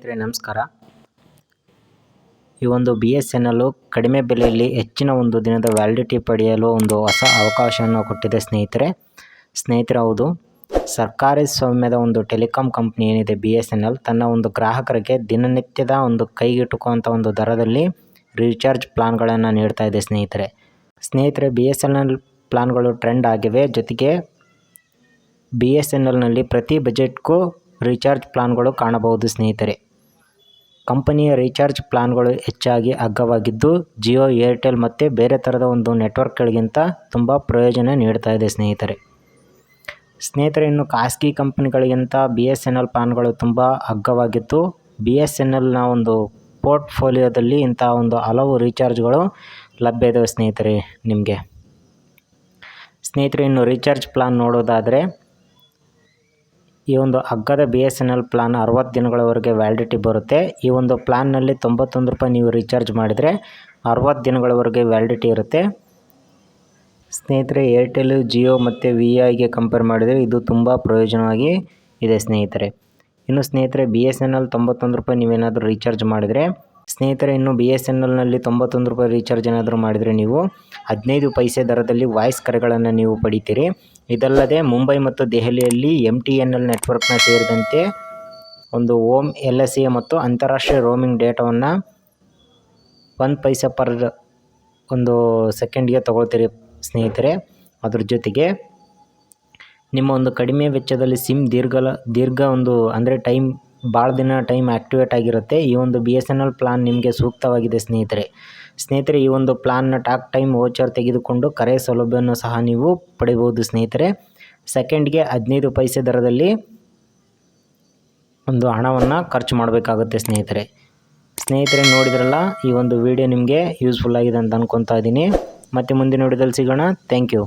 ಸ್ನೇಹಿತರೆ, ನಮಸ್ಕಾರ. ಈ ಒಂದು ಬಿ ಎಸ್ ಎನ್ ಎಲ್ಲು ಕಡಿಮೆ ಬೆಲೆಯಲ್ಲಿ ಹೆಚ್ಚಿನ ಒಂದು ದಿನದ ವ್ಯಾಲಿಡಿಟಿ ಪಡೆಯಲು ಒಂದು ಹೊಸ ಅವಕಾಶವನ್ನು ಕೊಟ್ಟಿದೆ ಸ್ನೇಹಿತರೆ. ಸ್ನೇಹಿತರೆ, ಹೌದು. ಸರ್ಕಾರಿ ಸ್ವಾಮ್ಯದ ಒಂದು ಟೆಲಿಕಾಂ ಕಂಪ್ನಿ ಏನಿದೆ ಬಿ ಎಸ್ ಎನ್ ಎಲ್ ತನ್ನ ಒಂದು ಗ್ರಾಹಕರಿಗೆ ದಿನನಿತ್ಯದ ಒಂದು ಕೈಗೆಟುಕುವಂಥ ಒಂದು ದರದಲ್ಲಿ ರೀಚಾರ್ಜ್ ಪ್ಲಾನ್ಗಳನ್ನು ನೀಡ್ತಾ ಇದೆ ಸ್ನೇಹಿತರೆ. ಸ್ನೇಹಿತರೆ ಬಿ ಎಸ್ ಎನ್ ಎಲ್ ಪ್ಲಾನ್ಗಳು ಟ್ರೆಂಡ್ ಆಗಿವೆ. ಜೊತೆಗೆ ಬಿ ಎಸ್ ಎನ್ ಎಲ್ನಲ್ಲಿ ಪ್ರತಿ ಬಜೆಟ್ಗೂ ರೀಚಾರ್ಜ್ ಪ್ಲಾನ್ಗಳು ಕಾಣಬಹುದು ಸ್ನೇಹಿತರೆ. ಕಂಪನಿಯ ರೀಚಾರ್ಜ್ ಪ್ಲಾನ್ಗಳು ಹೆಚ್ಚಾಗಿ ಅಗ್ಗವಾಗಿದ್ದು, ಜಿಯೋ, ಏರ್ಟೆಲ್ ಮತ್ತು ಬೇರೆ ಥರದ ಒಂದು ನೆಟ್ವರ್ಕ್ಗಳಿಗಿಂತ ತುಂಬ ಪ್ರಯೋಜನ ನೀಡ್ತಾ ಇದೆ ಸ್ನೇಹಿತರೆ. ಸ್ನೇಹಿತರೆ, ಇನ್ನು ಖಾಸಗಿ ಕಂಪನಿಗಳಿಗಿಂತ ಬಿ ಎಸ್ ಎನ್ ಎಲ್ ಪ್ಲಾನ್ಗಳು ತುಂಬ ಅಗ್ಗವಾಗಿದ್ದು, ಬಿ ಎಸ್ ಎನ್ ಎಲ್ನ ಒಂದು ಪೋರ್ಟ್ಫೋಲಿಯೋದಲ್ಲಿ ಇಂಥ ಒಂದು ಹಲವು ರೀಚಾರ್ಜ್ಗಳು ಲಭ್ಯ ಇದಾವೆ ಸ್ನೇಹಿತರೆ ನಿಮಗೆ. ಸ್ನೇಹಿತರೆ, ಇನ್ನು ರೀಚಾರ್ಜ್ ಪ್ಲಾನ್ ನೋಡೋದಾದರೆ ಈ ಒಂದು ಅಗ್ಗದ B S N L plan ಅರವತ್ತು ದಿನಗಳವರೆಗೆ ವ್ಯಾಲಿಡಿಟಿ ಬರುತ್ತೆ. ಈ ಒಂದು ಪ್ಲಾನ್ನಲ್ಲಿ ತೊಂಬತ್ತೊಂದು ರೂಪಾಯಿ ನೀವು ರೀಚಾರ್ಜ್ ಮಾಡಿದರೆ ಅರವತ್ತು ದಿನಗಳವರೆಗೆ ವ್ಯಾಲಿಡಿಟಿ ಇರುತ್ತೆ. ಸ್ನೇಹಿತರೆ ಏರ್ಟೆಲ್ ಜಿಯೋ ಮತ್ತು ವಿ ಐಗೆ ಕಂಪೇರ್ ಮಾಡಿದರೆ ಇದು ತುಂಬ ಪ್ರಯೋಜನವಾಗಿ ಇದೆ ಸ್ನೇಹಿತರೆ. ಇನ್ನು ಸ್ನೇಹಿತರೆ ಬಿ ಎಸ್ ಎನ್ ಎಲ್ ತೊಂಬತ್ತೊಂದು ರೂಪಾಯಿ ನೀವೇನಾದರೂ ರೀಚಾರ್ಜ್ ಮಾಡಿದರೆ, ಸ್ನೇಹಿತರೆ, ಇನ್ನು ಬಿ ಎಸ್ ಎನ್ ಎಲ್ನಲ್ಲಿ ತೊಂಬತ್ತೊಂದು ರೂಪಾಯಿ ರೀಚಾರ್ಜ್ ಏನಾದರೂ ಮಾಡಿದರೆ ನೀವು ಹದಿನೈದು ಪೈಸೆ ದರದಲ್ಲಿ ವಾಯ್ಸ್ ಕರೆಗಳನ್ನು ನೀವು ಪಡಿತೀರಿ. ಇದಲ್ಲದೆ ಮುಂಬೈ ಮತ್ತು ದೆಹಲಿಯಲ್ಲಿ ಎಂ ಟಿ ಎನ್ ಎಲ್ ನೆಟ್ವರ್ಕ್ನ ಸೇರಿದಂತೆ ಒಂದು ಓಮ್ ಎಲ್ ಎಸ್ ಎ ಮತ್ತು ಅಂತಾರಾಷ್ಟ್ರೀಯ ರೋಮಿಂಗ್ ಡೇಟಾವನ್ನು ಒಂದು ಪೈಸೆ ಪರ್ ಒಂದು ಸೆಕೆಂಡ್ಗೆ ತೊಗೊಳ್ತೀರಿ ಸ್ನೇಹಿತರೆ. ಅದ್ರ ಜೊತೆಗೆ ನಿಮ್ಮ ಒಂದು ಕಡಿಮೆ ವೆಚ್ಚದಲ್ಲಿ ಸಿಮ್ ದೀರ್ಘಲ, ದೀರ್ಘ ಒಂದು ಅಂದರೆ ಟೈಮ್ ಭಾಳ ದಿನ ಟೈಮ್ ಆ್ಯಕ್ಟಿವೇಟ್ ಆಗಿರುತ್ತೆ. ಈ ಒಂದು B S N L plan ನಿಮಗೆ ಸೂಕ್ತವಾಗಿದೆ ಸ್ನೇಹಿತರೆ. ಸ್ನೇಹಿತರೆ, ಈ ಒಂದು ಪ್ಲಾನ್ನ ಟಾಕ್ ಟೈಮ್ ವೋಚರ್ ತೆಗೆದುಕೊಂಡು ಕರೆ ಸೌಲಭ್ಯವನ್ನು ಸಹ ನೀವು ಪಡಿಬೋದು ಸ್ನೇಹಿತರೆ. ಸೆಕೆಂಡ್ಗೆ ಹದಿನೈದು ಪೈಸೆ ದರದಲ್ಲಿ ಒಂದು ಹಣವನ್ನು ಖರ್ಚು ಮಾಡಬೇಕಾಗುತ್ತೆ ಸ್ನೇಹಿತರೆ. ಸ್ನೇಹಿತರೆ, ನೋಡಿದ್ರಲ್ಲ, ಈ ಒಂದು ವಿಡಿಯೋ ನಿಮಗೆ ಯೂಸ್ಫುಲ್ ಆಗಿದೆ ಅಂತ ಅಂದ್ಕೊತಾ ಇದ್ದೀನಿ. ಮತ್ತು ಮುಂದಿನ ವಿಡಿಯೋದಲ್ಲಿ ಸಿಗೋಣ. Thank you